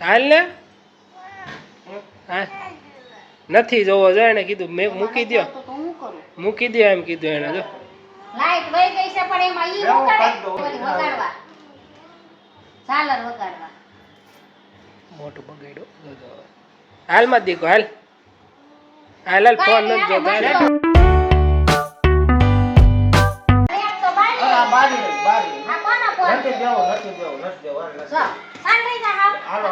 હાલ ને નથી જોવો જો એને કીધું મેં મૂકી દ્યો. તો હું કરું? મૂકી દ્યો એમ કીધું એને જો. લાઈટ વહી ગઈ છે પણ એમાં ઈ એવું વગાડે. કરી દો. ઓલી વગાડવા. ઝાલર વગાડવા. મોટું બગાડ્યો. હાલમાં હાલમાં દીકો હાલ. હાલ હાલ ફોન નથી જોતો હાલ નથી દેવો નથી દેવો નથી દેવો હાલ. હાલો.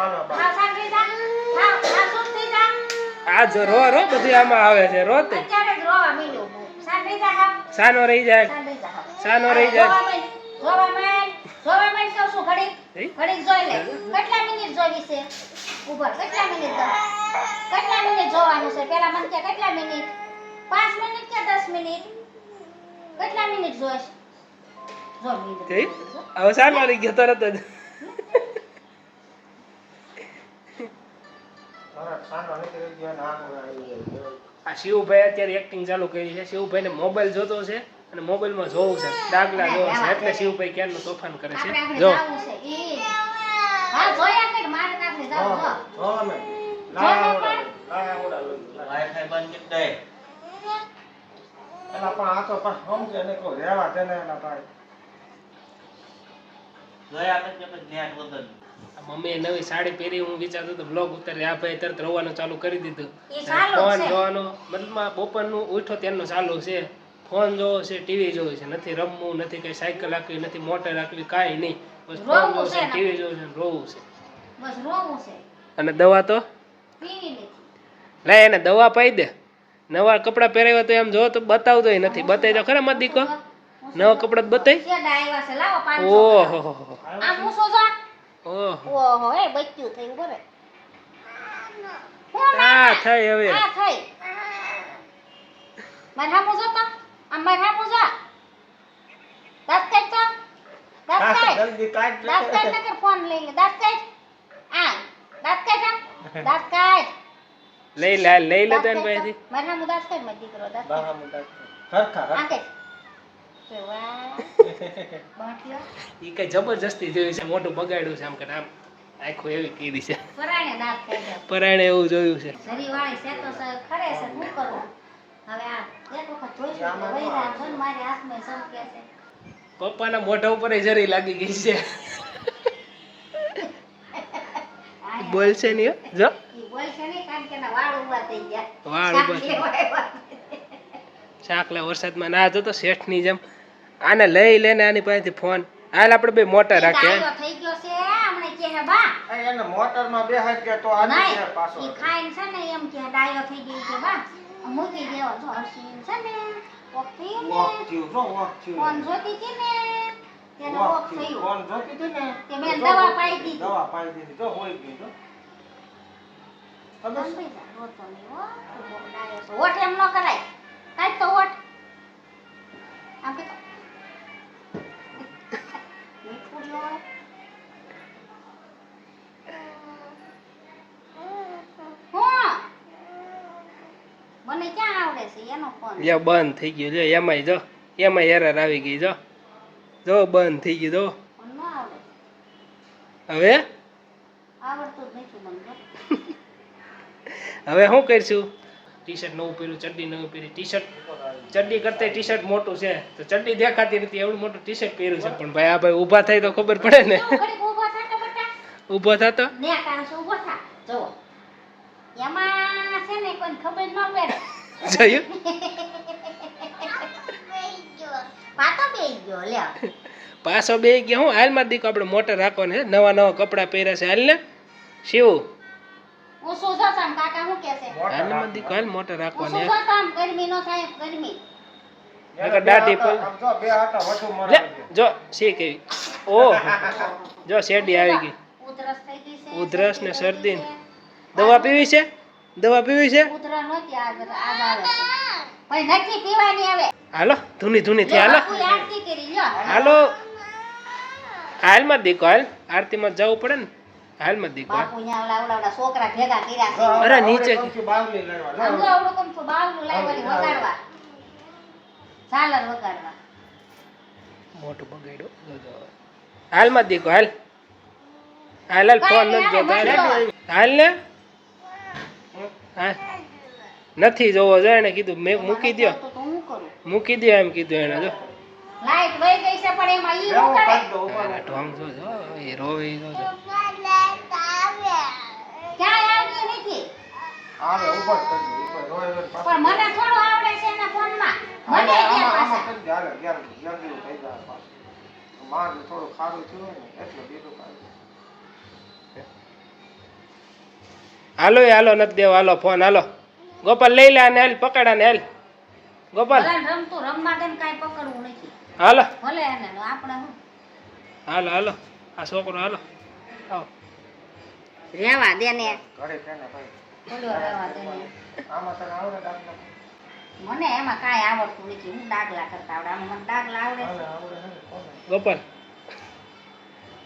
આ જો રો રો બધું આમાં આવે છે રો તે સાનો રહી જાય સાનો રહી જાય જોવા માંડ, જોવા માંડ કહું છું, ઘડીક. હે? ઘડીક જોઈ લે. કેટલા મિનિટ જોવી છે? ઉભર, કેટલા મિનિટ જો? કેટલા મિનિટ જોવાનું છે? પેલા મને કે કેટલા મિનિટ? પાંચ મિનિટ કે દસ મિનિટ? કેટલા મિનિટ જોઈશ? જો મિનિટ. હવે સાનો રહી ગયો તરત જ. ને. આ શિવભાઈ અત્યારે એક્ટિંગ ચાલુ કરી છે. શિવભાઈને મોબાઈલ જોતો છે અને મોબાઈલમાં જોવું છે. દાખલા જોવો છે. એટલે શિવભાઈ ક્યારનું તોફાન કરે છે. જો. જોયા મારે પણ આ તો પણ સમજે નહીં કોઈ રહેવા દે ને એના ભાઈ. પછી વગર આ નવી સાડી પહેરી હું વિચારતો હતો બ્લોગ ઉતારી આ ભાઈ તરત રવાનું ચાલુ કરી દીધું. ફોન. જોવાનો. મતલબમાં બપોરનું ઉઠો ત્યારનું ચાલુ છે. ફોન જોવો છે ટીવી જોવો છે. નથી રમવું નથી કઈ સાયકલ રાખવી નથી મોટર રાખવી કાંઈ નહીં. બસ ફોન રોવું જોવો છે ટીવી જોવો છે રોવું છે. બસ રોવું છે. અને દવા તો? લે એને દવા પાઈ દે. નવા કપડાં પહેરાવ્યા તો એમ જો તો બતાવતો નથી. બતાવી દો ખરા મત દીકો. નવા કપડા 500 ઓહો ઓહો. ઓહો એ બચ્યું થયું બોલે. આ થઈ હવે. આ થઈ મારે હામું જો તો. આમ મારે હામું દાંત કાઢ તો. દાંત કાઢ જલ્દી કાઢ. દાંત કાઢ નકર ફોન લઈ લે. દાંત કાઢ આ દાંત કાઢ દાંત કાઢ લઈ લે લઈ લે તને કાઢ મારે હામું દાંત કાઢ મારો દીકરો દાંત કાઢ બહારનું હરખા, હરખા. ઈ કઈ જબરજસ્તી જોયું છે મોટું બગાડ્યું છે આમ કે આમ આખું એવી કીધી છે. પરાણે એવું જોયું છે. જરીવાળી છે તો ખરે છે શું કરું હવે આ એક વખત જોઈશું વૈરા છે મારી હાથમાં ચમકે છે. પપ્પાના મોઢા ઉપર જરી લાગી ગઈ છે. બોલશે નહીં હો. જો. બોલશે નહીં કારણ કે વાળ ઊભા થઈ ગયા. વાળ ઊભા શાકલા વરસાદમાં ના જતો શેઠની જેમ. આને લઈ લેને આની પાસેથી ફોન હાલ આપણે બે મોટા રાખે થઈ ગયો છે હમણે કે હે બા તો આજે છે પાછો. ઈ છે ને એમ કે ડાયો થઈ ગઈ છે બા મૂકી દેવો જો હર્ષિન છે ને વોક વોક થયું, જો વોક થયું. ફોન જોતી હતી ને તેને વોક વોક થયું. થયું ફોન જોતી હતી ને, તે મેં દવા પાઈ દીધી. દવા પાઈ દીધી. જો ગઈ, એમ ન કરાય કાઢ તો ઓઠ ક્યાં આવડે છે? એનો ફોન લે બંધ થઈ ગયું. લે એમાંય જો. એમાંય એરર આવી ગઈ જો. જો બંધ થઈ ગયું જો. હવે? આવડતું જ નથી મને જો. હવે શું કરીશું? ટી શર્ટ નવું પહેર્યું ચડ્ડી નવું પહેરી. ટી શર્ટ ચડ્ડી કરતા ટી શર્ટ મોટું છે. તો ચડ્ડી દેખાતી નથી એવડું મોટું ટી શર્ટ પહેર્યું છે. પણ ભાઈ આ ભાઈ ઊભા થાય તો ખબર પડે ને. ઊભો થા તો ઊભો થતો ને ઊભો થા જુઓ એમાં છે ને કોઈ ખબર ન પડે. જોયું પાતો બેહી ગયો લ્યો પાછો બે ગયા હું. હાલમાં દીકો આપણે મોટર રાખવાને છે. નવા નવા કપડાં પહેર્યા છે. હાલ ને. શિવ. છે? હાલમાં દીકો હાલ મોટર રાખવાની નો હાથા- જો શી કેવી? ઓહ. જો શેરડી આવી ગઈ. ઉધરસ થઈ ગઈ છે ઉધરસ ને શરદી દવા પીવી છે? દવા પીવી છે? હાલો ધૂની ધૂની થી હાલો. હાલો. હાલમાં દીકો હાલ. આરતીમાં જવું પડે ને. હાલમાં દીકો છોકરા ભેગા કર્યા અરે નીચે. મોટું બગાડ્યો. હાલમાં દીકો હાલ. હાલ હાલ ફોન નથી જોતો. હાલ ને. હા? નથી જોવો જો એને કીધું મેં મૂકી દ્યો. તો હું કરું? મૂકી દ્યો એમ કીધું એને જો. લાઈટ વહી ગઈ છે પણ એમાં ઈ લેવો શું કરે કાઢ દો ઉપર આ ઢોંગ જો જો એ રોવે જો જો. ક્યાંય આવ્યું નથી. આવે ઉપર કરી દો ઉપર રોય રોય પાછું. પણ મને થોડું આવડે છે એના ફોનમાં. મને હાલે, ક્યાં આમાં- આમાં પાછા હાલે, ઘેર- ઘેર જેવું થઈ જાય પાછું. થોડું ખારું થયું ને એટલે બીજું કાંઈ હાલો એ હાલો નથી દેવો. હાલો ફોન હાલો. ગોપાલ લઈ લે આને હાલ પકડાને હાલ. ગોપાલ. રમતું રમવા દે કાંઈ પકડવું નથી. હાલો. ભલે એને આપણે હાલો હાલો. આ છોકરો હાલો. આવો. રેવા દે ને. ઘરે કેને ભાઈ. બોલ્યો રેવા દે ને. આમાં તને આવડે દાખલા મને એમાં કાંઈ આવડતું નથી. હું ડાગલા કરતા આવડે. આમાં મને ડાગલા આવડે ને ગોપાલ.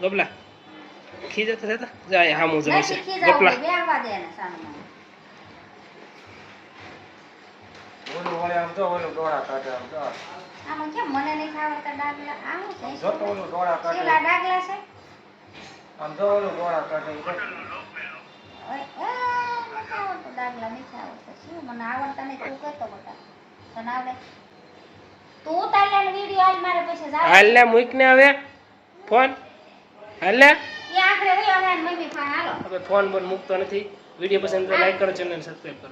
ગોપલા. ખીજતા થતા જાય હામું નથી છે. ગોપલા આવું તો ઓલું ડોળા કાઢે. શેલા ડાગલા છે? આમ જો ઓલું ડોળા કાઢે ઈ જો. ઓય, આ, નથી આવડતું ડાગલા નથી આવડતા. શું મને આવડતા નહીં તું કહેતો બતા તું ઉતાર લે વીડિયો આજ મારે પછી જાવ હાલ ને મૂક ને હવે. ફોન. હાલ ને એ આખરે વહી હવે મમ્મી પાસે હાલો. હવે ફોન બોન મૂકતો નથી. વીડિયો પસંદ લાઈક કરો ચેનલ સબસ્ક્રાઈબ કરો.